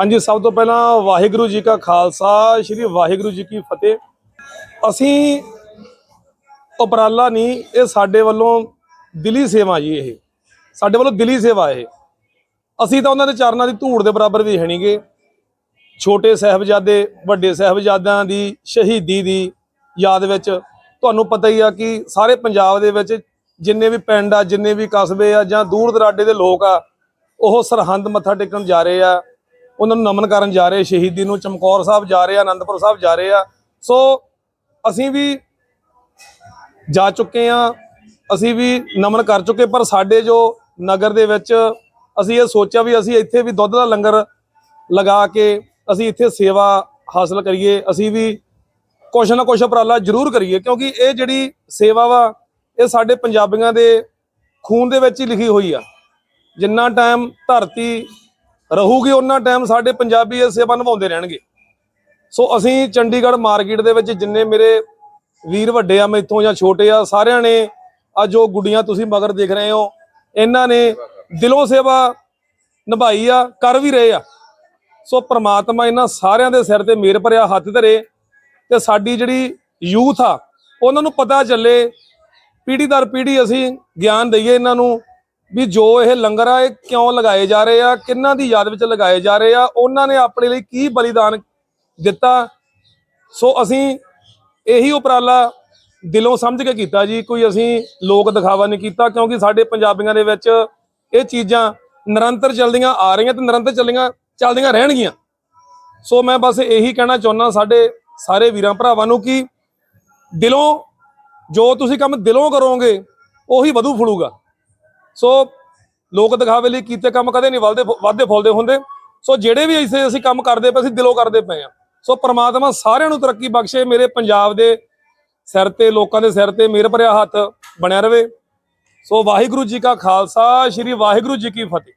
ਹਾਂਜੀ, ਸਭ ਤੋਂ ਪਹਿਲਾਂ ਵਾਹਿਗੁਰੂ ਜੀ ਕਾ ਖਾਲਸਾ, ਸ੍ਰੀ ਵਾਹਿਗੁਰੂ ਜੀ ਕੀ ਫਤਿਹ। ਅਸੀਂ ਉਪਰਾਲਾ ਨਹੀਂ, ਇਹ ਸਾਡੇ ਵੱਲੋਂ ਦਿਲੀ ਸੇਵਾ ਜੀ ਇਹ। ਸਾਡੇ ਵੱਲੋਂ ਦਿਲੀ ਸੇਵਾ ਇਹ। ਅਸੀਂ ਤਾਂ ਉਹਨਾਂ ਦੇ ਚਰਨਾਂ ਦੀ ਧੂੜ ਦੇ ਬਰਾਬਰ ਵੀ ਹੈ ਨਹੀਂਗੇ। ਛੋਟੇ ਸਾਹਿਬਜ਼ਾਦੇ, ਵੱਡੇ ਸਾਹਿਬਜ਼ਾਦਿਆਂ ਦੀ, ਸ਼ਹੀਦੀ ਦੀ ਯਾਦ ਵਿੱਚ ਤੁਹਾਨੂੰ ਪਤਾ ਹੀ ਆ ਕਿ ਸਾਰੇ ਪੰਜਾਬ ਦੇ ਵਿੱਚ ਜਿੰਨੇ ਵੀ ਪਿੰਡ ਆ, ਜਿੰਨੇ ਵੀ ਕਸਬੇ ਆ ਜਾਂ ਦੂਰ ਦਰਾਡੇ ਦੇ ਲੋਕ ਆ, ਉਹ ਸਰਹੰਦ ਮੱਥਾ ਟੇਕਣ ਜਾ ਰਹੇ ਆ। ਉਹਨਾਂ ਨੂੰ ਨਮਨ ਕਰਨ ਜਾ ਰਹੇ, ਸ਼ਹੀਦੀ ਨੂੰ ਚਮਕੌਰ ਸਾਹਿਬ ਜਾ ਰਹੇ ਆ ਆਨੰਦਪੁਰ ਸਾਹਿਬ ਜਾ ਰਹੇ ਆ। ਸੋ ਅਸੀਂ ਵੀ ਜਾ ਚੁੱਕੇ ਆ, ਅਸੀਂ ਵੀ ਨਮਨ ਕਰ ਚੁੱਕੇ, ਪਰ ਸਾਡੇ ਜੋ ਨਗਰ ਦੇ ਵਿੱਚ ਅਸੀਂ ਇਹ ਸੋਚਿਆ ਵੀ ਅਸੀਂ ਇੱਥੇ ਵੀ ਦੁੱਧ ਦਾ ਲੰਗਰ ਲਗਾ ਕੇ ਅਸੀਂ ਇੱਥੇ ਸੇਵਾ ਹਾਸਲ ਕਰੀਏ, ਅਸੀਂ ਵੀ ਕੁਛ ਨਾ ਕੁਛ ਉਪਰਾਲਾ ਜ਼ਰੂਰ ਕਰੀਏ, ਕਿਉਂਕਿ ਇਹ ਜਿਹੜੀ ਸੇਵਾ ਵਾ, ਇਹ ਸਾਡੇ ਪੰਜਾਬੀਆਂ ਦੇ ਖੂਨ ਦੇ ਵਿੱਚ ਹੀ ਲਿਖੀ ਹੋਈ ਆ। ਜਿੰਨਾ ਟਾਈਮ ਧਰਤੀ ਰਹੂਗੀ ਉਹਨਾਂ ਟਾਈਮ ਸਾਡੇ ਪੰਜਾਬੀ ਇਹ ਸੇਵਾ ਨਿਭਾਉਂਦੇ ਰਹਿਣਗੇ। ਸੋ ਅਸੀਂ ਚੰਡੀਗੜ੍ਹ ਮਾਰਕੀਟ ਦੇ ਵਿੱਚ ਜਿੰਨੇ ਮੇਰੇ ਵੀਰ ਵੱਡੇ ਆ ਮੈਥੋਂ ਜਾਂ ਛੋਟੇ ਆ, ਸਾਰਿਆਂ ਨੇ ਆ ਜੋ ਗੁੱਡੀਆਂ ਤੁਸੀਂ ਮਗਰ ਦੇਖ ਰਹੇ ਹੋ, ਇਹਨਾਂ ਨੇ ਦਿਲੋਂ ਸੇਵਾ ਨਿਭਾਈ ਆ, ਕਰ ਵੀ ਰਹੇ ਆ। ਸੋ ਪ੍ਰਮਾਤਮਾ ਇਹਨਾਂ ਸਾਰਿਆਂ ਦੇ ਸਿਰ ਤੇ ਮੇਰ ਭਰਿਆ ਹੱਥ ਧਰੇ ਤੇ ਸਾਡੀ ਜਿਹੜੀ ਯੂਥ ਆ, ਉਹਨਾਂ ਨੂੰ ਪਤਾ ਚੱਲੇ, ਪੀੜ੍ਹੀ ਦਰ ਪੀੜ੍ਹੀ ਅਸੀਂ ਗਿਆਨ ਦਈਏ ਇਹਨਾਂ ਨੂੰ। ਵੀ ਜੋ ਇਹ ਲੰਗਰ ਆ, ਇਹ ਕਿਉਂ ਲਗਾਏ ਜਾ ਰਹੇ ਆ ਕਿੰਨਾਂ ਦੀ ਯਾਦ ਵਿੱਚ ਲਗਾਏ ਜਾ ਰਹੇ ਆ, ਉਹਨਾਂ ਨੇ ਆਪਣੇ ਲਈ ਕੀ ਬਲੀਦਾਨ ਦਿੱਤਾ? ਸੋ ਅਸੀਂ ਇਹੀ ਉਪਰਾਲਾ ਦਿਲੋਂ ਸਮਝ ਕੇ ਕੀਤਾ ਜੀ, ਕੋਈ ਅਸੀਂ ਲੋਕ ਦਿਖਾਵਾ ਨਹੀਂ ਕੀਤਾ, ਕਿਉਂਕਿ ਸਾਡੇ ਪੰਜਾਬੀਆਂ ਦੇ ਵਿੱਚ ਇਹ ਚੀਜ਼ਾਂ ਨਿਰੰਤਰ ਚੱਲਦੀਆਂ ਆ ਰਹੀਆਂ ਤੇ ਨਿਰੰਤਰ ਚੱਲੀਆਂ, ਚੱਲਦੀਆਂ ਰਹਿਣਗੀਆਂ। ਸੋ ਮੈਂ ਬਸ ਇਹੀ ਕਹਿਣਾ ਚਾਹੁੰਦਾ ਸਾਡੇ ਸਾਰੇ ਵੀਰਾਂ ਭਰਾਵਾਂ ਨੂੰ ਕਿ ਦਿਲੋਂ, ਜੋ ਤੁਸੀਂ ਕੰਮ ਦਿਲੋਂ ਕਰੋਗੇ, ਉਹੀ ਵਧੂ ਫਲੂਗਾ। ਸੋ ਲੋਕ ਦਿਖਾਵੇ ਲਈ ਕੀਤੇ ਕੰਮ ਕਦੇ ਨਹੀਂ ਵੱਧਦੇ ਵੱਧਦੇ ਫੁੱਲਦੇ ਹੁੰਦੇ। ਸੋ ਜਿਹੜੇ ਵੀ ਇਸੇ ਅਸੀਂ ਕੰਮ ਕਰਦੇ ਪਏ, ਅਸੀਂ ਦਿਲੋਂ ਕਰਦੇ ਪਏ ਆ ਸੋ ਪ੍ਰਮਾਤਮਾ ਸਾਰਿਆਂ ਨੂੰ ਤਰੱਕੀ ਬਖਸ਼ੇ, ਮੇਰੇ ਪੰਜਾਬ ਦੇ ਸਿਰ ਤੇ, ਲੋਕਾਂ ਦੇ ਸਿਰ ਤੇ ਮੇਰ ਭਰਿਆ ਹੱਥ ਬਣਿਆ ਰਵੇ ਸੋ ਵਾਹਿਗੁਰੂ ਜੀ ਕਾ ਖਾਲਸਾ, ਸ੍ਰੀ ਵਾਹਿਗੁਰੂ ਜੀ ਕੀ ਫਤਿਹ।